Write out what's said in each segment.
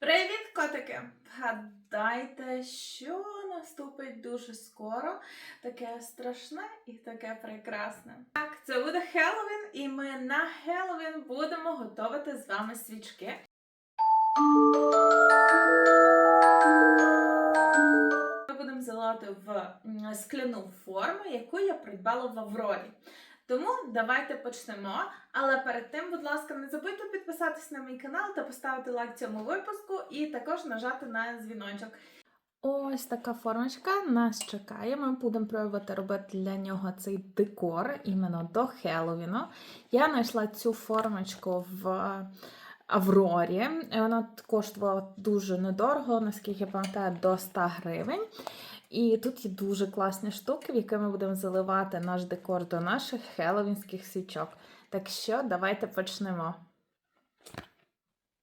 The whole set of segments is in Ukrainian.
Привіт, котики! Вгадайте, що наступить дуже скоро. Таке страшне і таке прекрасне. Так, це буде Хеллоуін, і ми на Хеллоуін будемо готувати з вами свічки. Ми будемо заливати в скляну форму, яку я придбала в Аврорі. Тому давайте почнемо. Але перед тим, будь ласка, не забудьте підписатись на мій канал та поставити лайк цьому випуску, і також нажати на дзвіночок. Ось така формочка нас чекає. Ми будемо пробувати робити для нього цей декор іменно до Хеллоуіну. Я знайшла цю формочку в Аврорі. Вона коштувала дуже недорого, наскільки я пам'ятаю, до 100 гривень. І тут є дуже класні штуки, в які ми будемо заливати наш декор до наших хеллоуінських свічок. Так що давайте почнемо.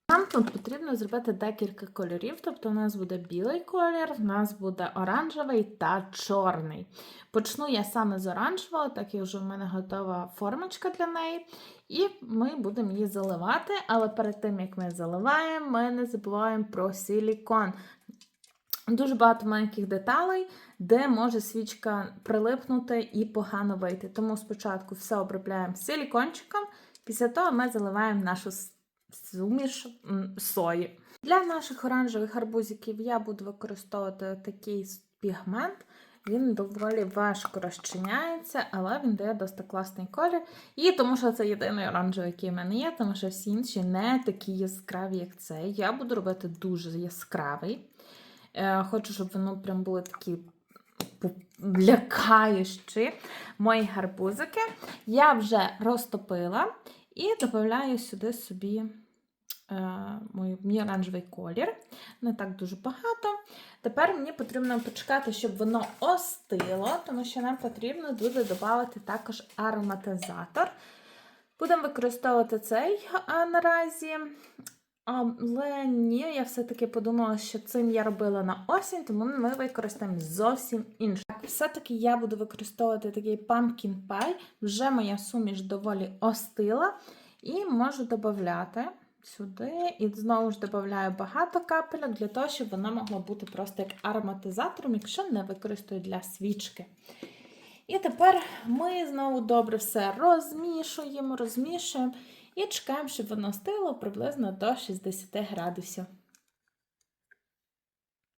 Нам тут потрібно зробити декілька кольорів, тобто у нас буде білий колір, в нас буде оранжевий та чорний. Почну я саме з оранжевого, так як вже в мене готова формочка для неї. І ми будемо її заливати, але перед тим як ми заливаємо, ми не забуваємо про силікон. Дуже багато маленьких деталей, де може свічка прилипнути і погано вийти. Тому спочатку все обробляємо силікончиком, після того ми заливаємо нашу суміш сої. Для наших оранжевих арбузиків я буду використовувати такий пігмент. Він доволі важко розчиняється, але він дає досить класний колір. І тому що це єдиний оранжевий, який в мене є, тому що всі інші не такі яскраві, як цей. Я буду робити дуже яскравий. Е, Хочу, щоб воно прям були такі лякаючі мої гарбузики. Я вже розтопила і додаю сюди собі е, мій, мій оранжевий колір. Не так дуже багато. Тепер мені потрібно почекати, щоб воно остило, тому що нам потрібно буде додати також ароматизатор. Будемо використовувати цей а, наразі. Але ні, я все-таки подумала, що цим я робила на осінь, тому ми використаємо зовсім інше. Так, все-таки я буду використовувати такий pumpkin pie. Вже моя суміш доволі остила. І можу додати сюди. І знову ж додаю багато капельок для того, щоб воно могло бути просто як ароматизатором, якщо не використаю для свічки. І тепер ми знову добре все розмішуємо, розмішуємо. І чекаємо, щоб воно стило приблизно до 60 градусів.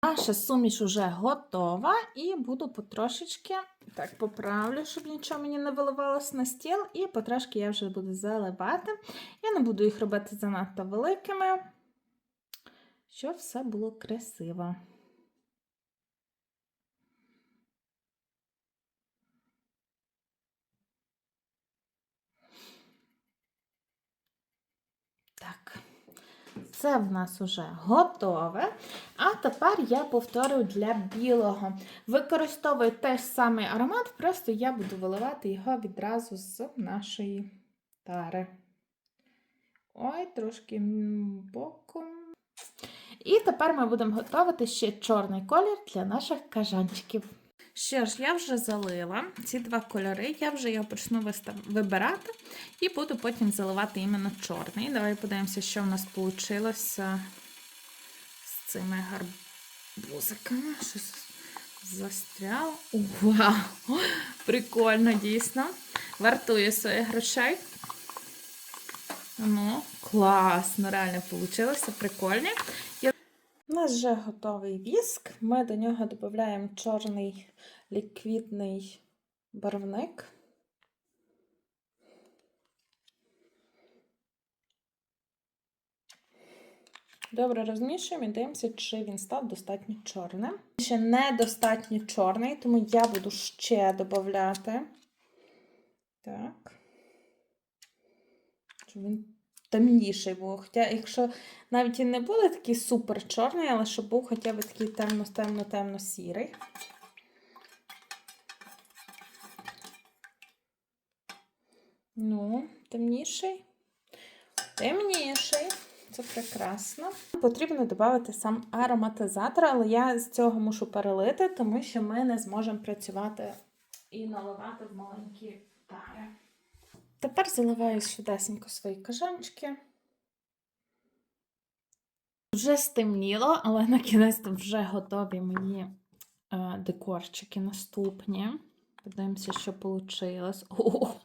Наша суміш вже готова, і буду потрошечки так поправлю, щоб нічого мені не виливалося на стіл, і потрошки я вже буду заливати. Я не буду їх робити занадто великими, щоб все було красиво. Так, це в нас вже готове. А тепер я повторю для білого. Використовую теж самий аромат, просто я буду виливати його відразу з нашої тари. Ой, трошки боком. І тепер ми будемо готувати ще чорний колір для наших кажанчиків. Що ж, я вже залила ці два кольори, я вже його почну вибирати і буду потім заливати іменно чорний. Давай подивимося, що в нас вийшло з цими гарбузиками. Щось застряло. Вау! Прикольно, дійсно. Вартує своїх грошей. Ну, класно, реально вийшло, прикольно. Нас вже готовий віск. Ми до нього додаємо чорний ліквідний барвник. Добре розмішуємо і дивимося, чи він став достатньо чорним. Ще недостатньо чорний, тому я буду ще додати. Так. Щоб він темніший був. Хоча, якщо навіть і не буде такий супер чорний, але щоб був хоча б такий темно-темно-темно-сірий. Ну, темніший. Темніший. Це прекрасно. Потрібно додати сам ароматизатор, але я з цього мушу перелити, тому що ми не зможемо працювати і наливати в маленькі тари. Тепер заливаю швидесенько свої кажанчики. Вже стемніло, але на кінець вже готові мої е, декорчики наступні. Подивимося, що вийшло.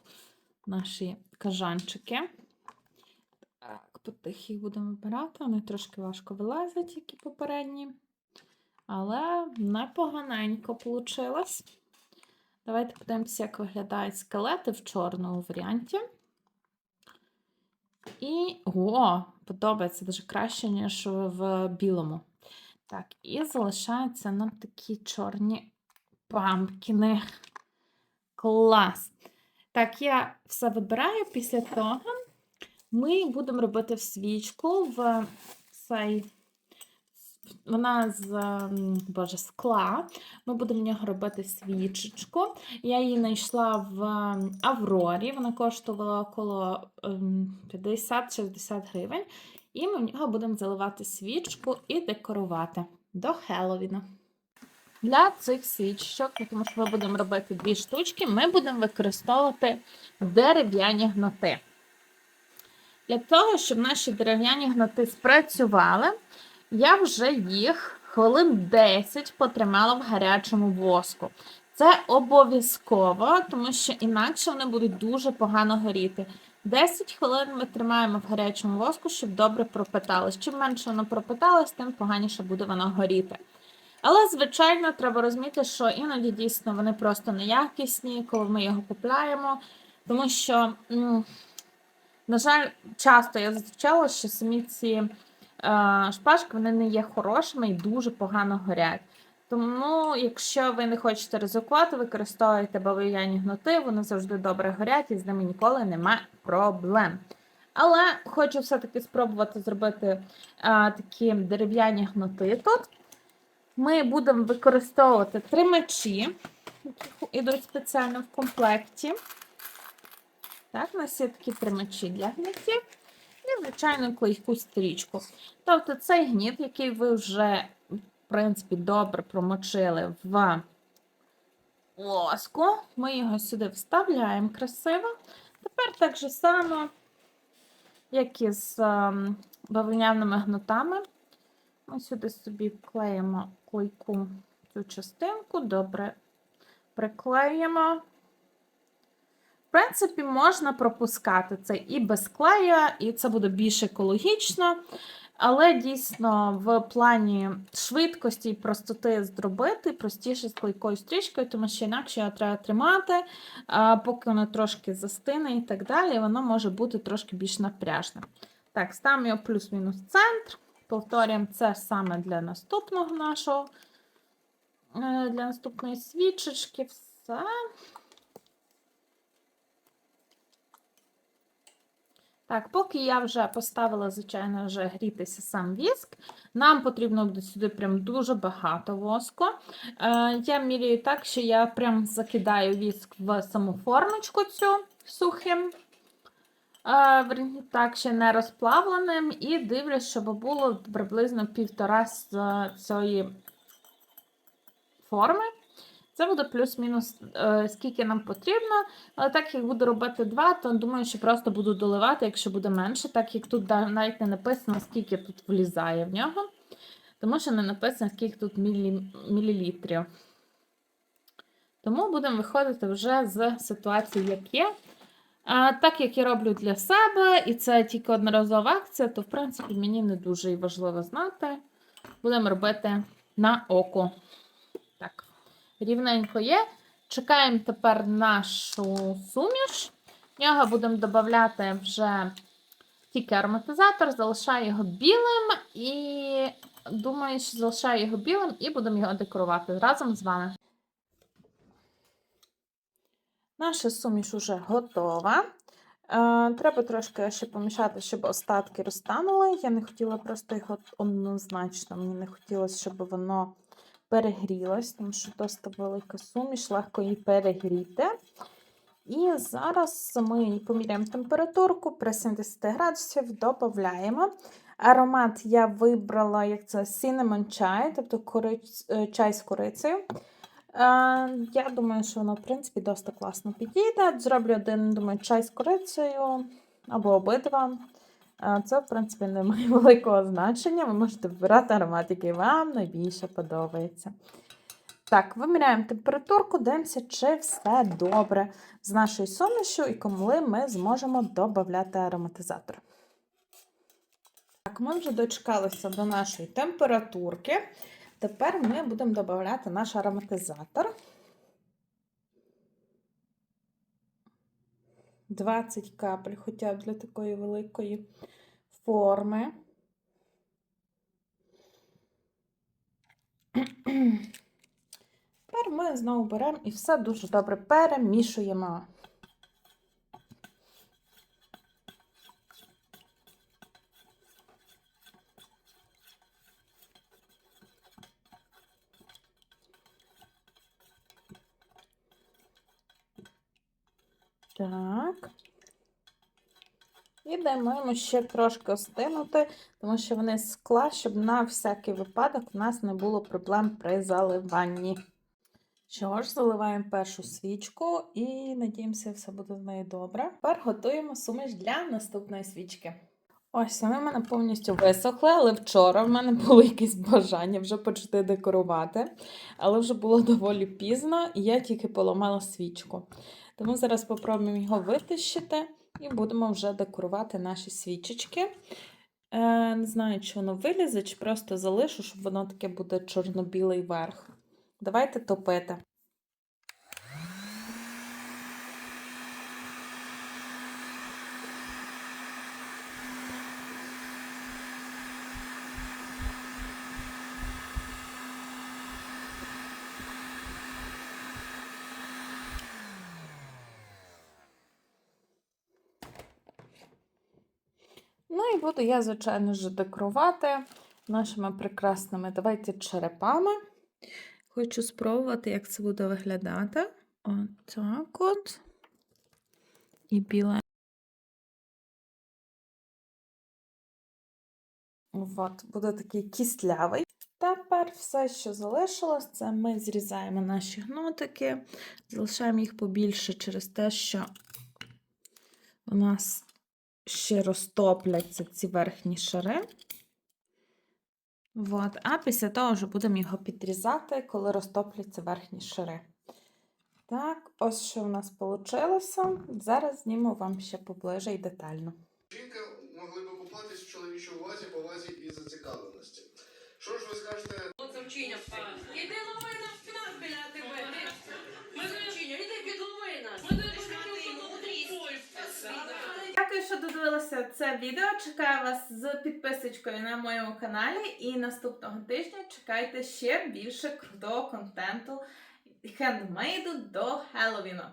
Наші кажанчики. Так, потих їх будемо вибирати. Вони трошки важко вилазять, як і попередні. Але непоганенько вийшло. Давайте подивимося, як виглядають скелети в чорному варіанті. І, о, подобається дуже краще, ніж в білому. Так, і залишаються нам такі чорні пампкіни. Клас! Так, я все вибираю. Після того ми будемо робити в свічку в цей. Вона з боже, скла. Ми будемо в нього робити свічечку. Я її знайшла в Аврорі. Вона коштувала около ем, 50-60 гривень. І ми в нього будемо заливати свічку і декорувати до Хеллоуіна. Для цих свічок, тому що ми будемо робити дві штучки, ми будемо використовувати дерев'яні гноти. Для того, щоб наші дерев'яні гноти спрацювали, я вже їх хвилин 10 потримала в гарячому воску. Це обов'язково, тому що інакше вони будуть дуже погано горіти. 10 хвилин ми тримаємо в гарячому воску, щоб добре пропиталось. Чим менше воно пропиталось, тим поганіше буде воно горіти. Але, звичайно, треба розуміти, що іноді дійсно вони просто неякісні, коли ми його купляємо. Тому що, на жаль, часто я зустрічала, що самі ці шпажки вони не є хорошими і дуже погано горять. Тому, якщо ви не хочете ризикувати, використовуйте бавов'яні гноти, вони завжди добре горять і з ними ніколи нема проблем. Але хочу все-таки спробувати зробити а, такі дерев'яні гноти тут. Ми будемо використовувати три мечі, які йдуть спеціально в комплекті. Так, у нас є такі три мечі для гнітів. І, звичайно, якусь стрічку. Тобто цей гніт, який ви вже, в принципі, добре промочили в лоску, ми його сюди вставляємо красиво. Тепер так же само, як і з ем, бавовняними гнотами, ми сюди собі вклеїмо клейку цю частинку, добре приклеїмо. Принципі, можна пропускати це і без клея, і це буде більш екологічно. Але дійсно в плані швидкості і простоти зробити простіше з клейкою стрічкою, тому що інакше його треба тримати, поки воно трошки застине і так далі, воно може бути трошки більш напряжним. Так, ставимо його плюс-мінус центр. Повторюємо це саме для наступного нашого, е, для наступної свічечки. Все. Так, поки я вже поставила, звичайно, вже грітися сам віск, нам потрібно буде сюди прям дуже багато воску. Е, я міряю так, що я прям закидаю віск в саму формочку цю сухим. Е, так, ще не розплавленим, і дивлюсь, щоб було приблизно півтора з цієї форми. Це буде плюс-мінус, е, скільки нам потрібно. Але так як буду робити два, то думаю, що просто буду доливати, якщо буде менше, так як тут навіть не написано, скільки тут влізає в нього. Тому що не написано, скільки тут мілі... мілілітрів. Тому будемо виходити вже з ситуації, як є. А, Так як я роблю для себе, і це тільки одноразова акція, то, в принципі, мені не дуже важливо знати. Будемо робити на око. Так, рівненько є. Чекаємо тепер нашу суміш. В нього будемо додати вже тільки ароматизатор, залишаю його білим і думаю, що залишаю його білим і будемо його декорувати разом з вами. Наша суміш вже готова. Е, Треба трошки ще помішати, щоб остатки розтанули. Я не хотіла просто його однозначно, мені не хотілося, щоб воно перегрілось, тому що досить велика суміш, легко її перегріти. І зараз ми поміряємо температурку при 70 градусів, додаємо. Аромат я вибрала як це cinnamon чай, тобто кориць, чай з корицею. Е, Я думаю, що воно, в принципі, досить класно підійде. Зроблю один, думаю, чай з корицею або обидва. Це, в принципі, не має великого значення. Ви можете вибирати аромат, який вам найбільше подобається. Так, виміряємо температурку, дивимося, чи все добре з нашою сумішю і коли ми зможемо додати ароматизатор. Так, ми вже дочекалися до нашої температурки. Тепер ми будемо додати наш ароматизатор. 20 капель, хоча б для такої великої форми. Тепер ми знову беремо і все дуже добре перемішуємо. Так. І даємо йому ще трошки остинути, тому що вони скла, щоб на всякий випадок у нас не було проблем при заливанні. Що ж, заливаємо першу свічку і надіємося, все буде з нею добре. Тепер готуємо суміш для наступної свічки. Ось вони в мене повністю висохли, але вчора в мене було якесь бажання вже почати декорувати. Але вже було доволі пізно, і я тільки поламала свічку. Тому зараз спробуємо його витащити і будемо вже декорувати наші свічечки. Е, не знаю, чи воно вилізе, чи просто залишу, щоб воно таке буде чорно-білий верх. Давайте топити. Ну і буду я, звичайно ж, декорувати нашими прекрасними давайте черепами. Хочу спробувати, як це буде виглядати. Отак от. І біле. От, буде такий кістлявий. Тепер все, що залишилось, це ми зрізаємо наші гнотики, залишаємо їх побільше через те, що у нас ще розтопляться ці верхні шари. От. А після того вже будемо його підрізати, коли розтопляться верхні шари. Так, ось що в нас вийшло. Зараз зніму вам ще поближе і детально. Жінка могли би Дякую, це відео. Чекаю вас з підписочкою на моєму каналі. І наступного тижня чекайте ще більше крутого контенту хендмейду до Хеллоуіну.